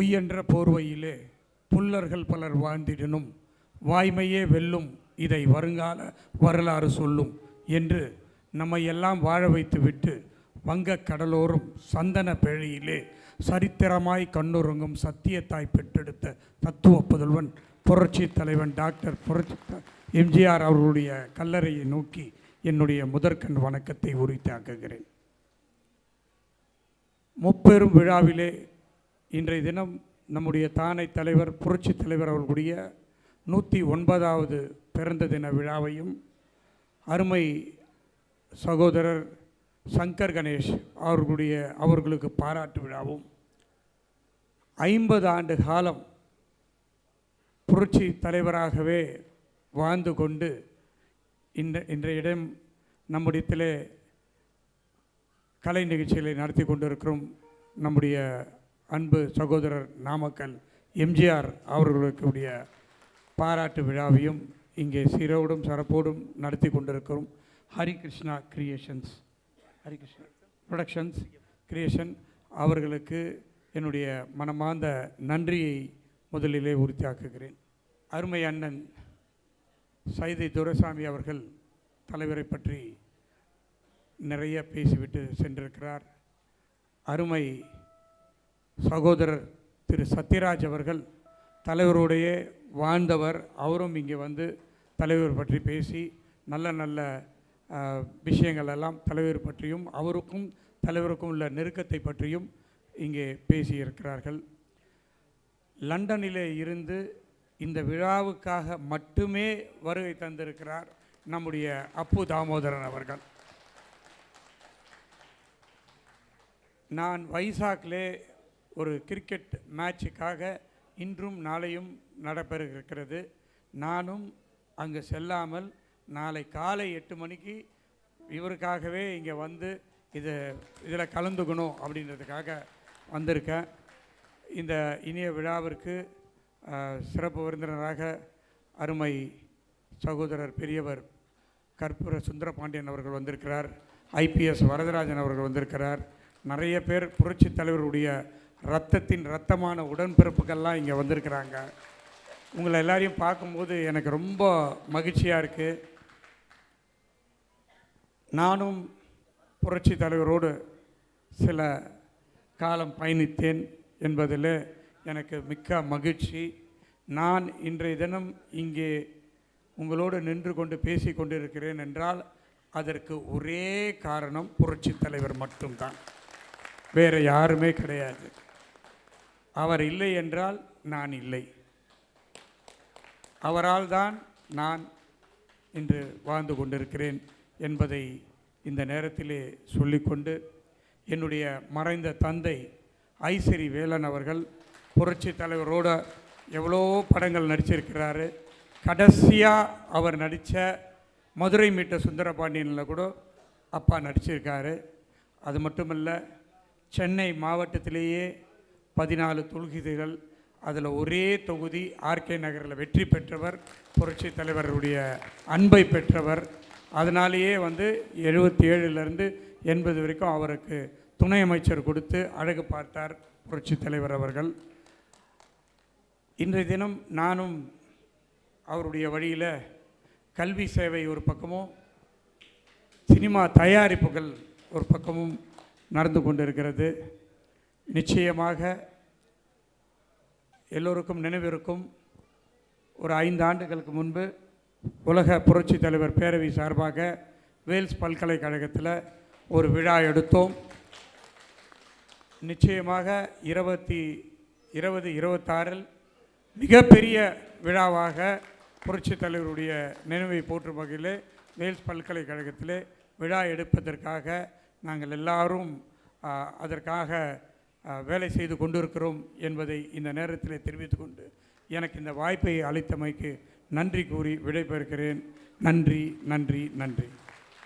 பொய்யென்ற போர்வையிலே புல்லர்கள் பலர் வாழ்ந்திடனும் வாய்மையே வெல்லும் இதை வருங்கால வரலாறு சொல்லும் என்று நம்மை எல்லாம் வாழ வைத்துவிட்டு வங்கக் கடலோரும் சந்தன பேழையிலே சரித்திரமாய் கண்ணுறங்கும் சத்தியத்தாய் பெற்றெடுத்த தத்துவ புதல்வன் புரட்சி தலைவன் டாக்டர் புரட்சி எம்ஜிஆர் அவர்களுடைய கல்லறையை நோக்கி என்னுடைய முதற்கண் வணக்கத்தை உரித்தாக்குகிறேன். முப்பெரும் விழாவிலே இன்றைய தினம் நம்முடைய தானை தலைவர் புரட்சி தலைவர் அவர்களுடைய நூற்றி ஒன்பதாவது பிறந்த தின விழாவையும் அருமை சகோதரர் சங்கர் கணேஷ் அவர்களுடைய அவர்களுக்கு பாராட்டு விழாவும் ஐம்பது ஆண்டு காலம் புரட்சி தலைவராகவே வாழ்ந்து கொண்டு இந்த இன்றைய இடம் நம்முடையத்திலே கலை நிகழ்ச்சிகளை நடத்தி கொண்டிருக்கிறோம். நம்முடைய அன்பு சகோதரர் நாமக்கல் எம்ஜிஆர் அவர்களுக்குடைய பாராட்டு விழாவையும் இங்கே சீரோடும் சரப்போடும் நடத்தி கொண்டிருக்கிறோம். Harikrishna creations Harikrishna productions creation அவர்களுக்கு என்னுடைய மனமார்ந்த நன்றியை முதலிலே உறுதியாக்குகிறேன். அருமை அண்ணன் சைதை துரைசாமி அவர்கள் தலைவரை பற்றி நிறைய பேசிவிட்டு சென்றிருக்கிறார். அருமை சகோதரர் திரு சத்யராஜ் அவர்கள் தலைவருடைய வாழ்ந்தவர் அவரும் இங்கே வந்து தலைவர் பற்றி பேசி நல்ல நல்ல விஷயங்கள் எல்லாம் தலைவர் பற்றியும் அவருக்கும் தலைவருக்கும் உள்ள நெருக்கத்தை பற்றியும் இங்கே பேசியிருக்கிறார்கள். லண்டனிலே இருந்து இந்த விழாவுக்காக மட்டுமே வருகை தந்திருக்கிறார் நம்முடைய அப்பு தாமோதரன் அவர்கள். நான் வைசாக்லே ஒரு கிரிக்கெட் மேட்சுக்காக இன்றும் நாளையும் நடைபெற இருக்கிறது நானும் அங்கு செல்லாமல் நாளை காலை எட்டு மணிக்கு இவருக்காகவே இங்கே வந்து இது இதில் கலந்துக்கணும் அப்படின்றதுக்காக வந்திருக்கேன். இந்த இனிய விழாவிற்கு சிறப்பு விருந்தினராக அருமை சகோதரர் பெரியவர் கற்பூர சுந்தரபாண்டியன் அவர்கள் வந்திருக்கிறார். ஐபிஎஸ் வரதராஜன் அவர்கள் வந்திருக்கிறார். நிறைய பேர் புரட்சி தலைவருடைய ரத்தத்தின் ரத்தமான உடன்பிறப்புகள்லாம் இங்கே வந்திருக்கிறாங்க. உங்களை எல்லாரையும் பார்க்கும்போது எனக்கு ரொம்ப மகிழ்ச்சியாக இருக்குது நானும் புரட்சி தலைவரோடு சில காலம் பயணித்தேன் என்பதில் எனக்கு மிக்க மகிழ்ச்சி. நான் இன்றைய தினம் இங்கே உங்களோடு நின்று கொண்டு பேசி கொண்டிருக்கிறேன் என்றால் அதற்கு ஒரே காரணம் புரட்சி தலைவர் மட்டும்தான். வேறு யாருமே கிடையாது. அவர் இல்லை என்றால் நான் இல்லை. அவரால் தான் நான் இன்று வாழ்ந்து கொண்டிருக்கிறேன் என்பதை இந்த நேரத்திலே சொல்லிக்கொண்டு என்னுடைய மறைந்த தந்தை ஐசரி வேலன் அவர்கள் புரட்சி தலைவரோட எவ்வளோ படங்கள் நடிச்சிருக்கிறாரு. கடைசியாக அவர் நடித்த மதுரை மீட்ட சுந்தரபாண்டியனில் கூட அப்பா நடிச்சிருக்காரு. அது மட்டுமல்ல சென்னை மாவட்டத்திலேயே பதினாலு தொகுதிகள் அதில் ஒரே தொகுதி ஆர்கே நகரில் வெற்றி பெற்றவர் புரட்சி தலைவருடைய அன்பை பெற்றவர். அதனாலேயே வந்து எழுபத்தி ஏழுலேருந்து எண்பது வரைக்கும் அவருக்கு துணை அமைச்சர் கொடுத்து அழகு பார்த்தார் புரட்சி தலைவர் அவர்கள். இன்றைய தினம் நானும் அவருடைய வழியில் கல்வி சேவை ஒரு பக்கமும் சினிமா தயாரிப்புகள் ஒரு பக்கமும் நடந்து கொண்டிருக்கிறது. நிச்சயமாக எல்லோருக்கும் நினைவிருக்கும் ஒரு ஐந்து ஆண்டுகளுக்கு முன்பு உலக புரட்சி தலைவர் பேரவை சார்பாக வேல்ஸ் பல்கலைக்கழகத்தில் ஒரு விழா எடுத்தோம். நிச்சயமாக இருபத்தி இருபது இருபத்தாறில் மிகப்பெரிய விழாவாக புரட்சி தலைவருடைய நினைவை போற்றும் வகையில் வேல்ஸ் பல்கலைக்கழகத்தில் விழா எடுப்பதற்காக நாங்கள் எல்லாரும் அதற்காக வேலை செய்து கொண்டிருக்கிறோம் என்பதை இந்த நேரத்தில் தெரிவித்துக்கொண்டு எனக்கு இந்த வாய்ப்பை அளித்தமைக்கு நன்றி கூறி விடைபெறுகிறேன். நன்றி நன்றி நன்றி.